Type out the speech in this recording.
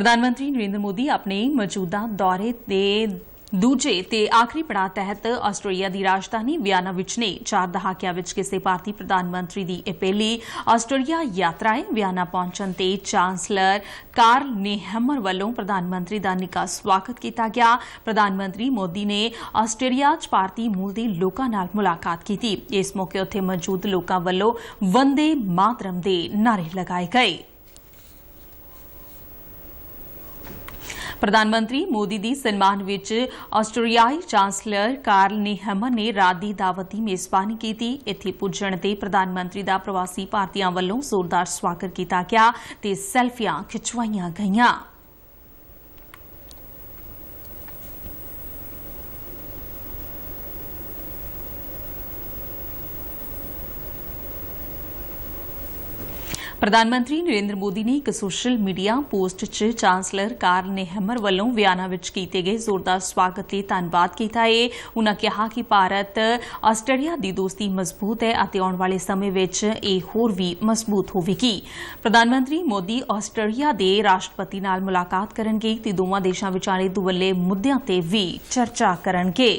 ਪ੍ਰਧਾਨ ਮੰਤਰੀ ਨਰਿੰਦਰ ਮੋਦੀ ਆਪਣੇ ਮੌਜੂਦਾ ਦੌਰੇ ਦੇ ਦੂਜੇ ਤੇ ਆਖਰੀ ਪੜਾਅ ਤਹਿਤ ਆਸਟ੍ਰੇਲੀਆ ਦੀ ਰਾਜਧਾਨੀ ਵਿਆਨਾ ਵਿੱਚ ਨੇ। ਚਾਰ ਦਹਾਕਿਆਂ ਵਿੱਚ ਕਿਸੇ ਭਾਰਤੀ ਪ੍ਰਧਾਨ ਮੰਤਰੀ ਦੀ ਇਹ ਪਹਿਲੀ ਆਸਟ੍ਰੇਲੀਆ ਯਾਤਰਾ ਹੈ ਵਿਆਨਾ ਪਹੁੰਚਣ ਤੇ ਚਾਂਸਲਰ ਕਾਰਲ ਨੇਹਮਰ ਵੱਲੋਂ ਪ੍ਰਧਾਨ ਮੰਤਰੀ ਦਾ ਨਿੱਘਾ ਸਵਾਗਤ ਕੀਤਾ ਗਿਆ। ਪ੍ਰਧਾਨ ਮੰਤਰੀ ਮੋਦੀ ਨੇ ਆਸਟ੍ਰੇਲੀਆ 'ਚ ਭਾਰਤੀ ਮੂਲ ਦੇ ਲੋਕਾਂ ਨਾਲ ਮੁਲਾਕਾਤ ਕੀਤੀ। ਇਸ ਮੌਕੇ ਉੱਥੇ ਮੌਜੂਦ ਲੋਕਾਂ ਵੱਲੋਂ ਵੰਦੇ ਮਾਤਰਮ ਦੇ ਨਾਰੇ ਲਗਾਏ ਗਏ। ਪ੍ਰਧਾਨ ਮੰਤਰੀ ਮੋਦੀ ਦੀ ਸਨਮਾਨ ਵਿੱਚ ਆਸਟਰੀਆਈ ਚਾਂਸਲਰ ਕਾਰਲ ਨੀਹਮਰ ਨੇ ਰਾਤ ਦੀ ਦਾਵਤ ਦੀ ਮੇਜ਼ਬਾਨੀ ਕੀਤੀ। ਇੱਥੇ ਪੁੱਜਣ ਤੇ ਪ੍ਰਧਾਨ ਮੰਤਰੀ ਦਾ ਪ੍ਰਵਾਸੀ ਭਾਰਤੀਆਂ ਵੱਲੋਂ ਜ਼ੋਰਦਾਰ ਸਵਾਗਤ ਕੀਤਾ ਗਿਆ ਤੇ ਸੈਲਫੀਆਂ ਖਿਚਵਾਈਆਂ ਗਈਆਂ। ਪ੍ਰਧਾਨ ਮੰਤਰੀ ਨਰਿੰਦਰ ਮੋਦੀ ਨੇ ਇੱਕ ਸੋਸ਼ਲ ਮੀਡੀਆ ਪੋਸਟ 'ਚ ਚਾਂਸਲਰ ਕਾਰਲ ਨੇਹਮਰ ਵੱਲੋਂ ਵਿਆਨਾ ਵਿੱਚ ਕੀਤੇ ਗਏ ਜ਼ੋਰਦਾਰ ਸਵਾਗਤ ਲਈ ਧੰਨਵਾਦ ਕੀਤਾ। ਹੈ ਉਨ੍ਹਾਂ ਕਿਹਾ ਕਿ ਭਾਰਤ ਆਸਟ੍ਰੇਲੀਆ ਦੀ ਦੋਸਤੀ ਮਜ਼ਬੂਤ ਹੈ ਅਤੇ ਆਉਣ ਵਾਲੇ ਸਮੇਂ ਵਿੱਚ ਇਹ ਹੋਰ ਵੀ ਮਜ਼ਬੂਤ ਹੋਵੇਗੀ। ਪ੍ਰਧਾਨ ਮੰਤਰੀ ਮੋਦੀ ਆਸਟ੍ਰੇਲੀਆ ਦੇ ਰਾਸ਼ਟਰਪਤੀ ਨਾਲ ਮੁਲਾਕਾਤ ਕਰਨਗੇ ਤੇ ਦੋਵਾਂ ਦੇਸ਼ਾਂ ਵਿਚਾਲੇ ਦੁਵੱਲੇ ਮੁੱਦਿਆਂ ਤੇ ਵੀ ਚਰਚਾ ਕਰਨਗੇ।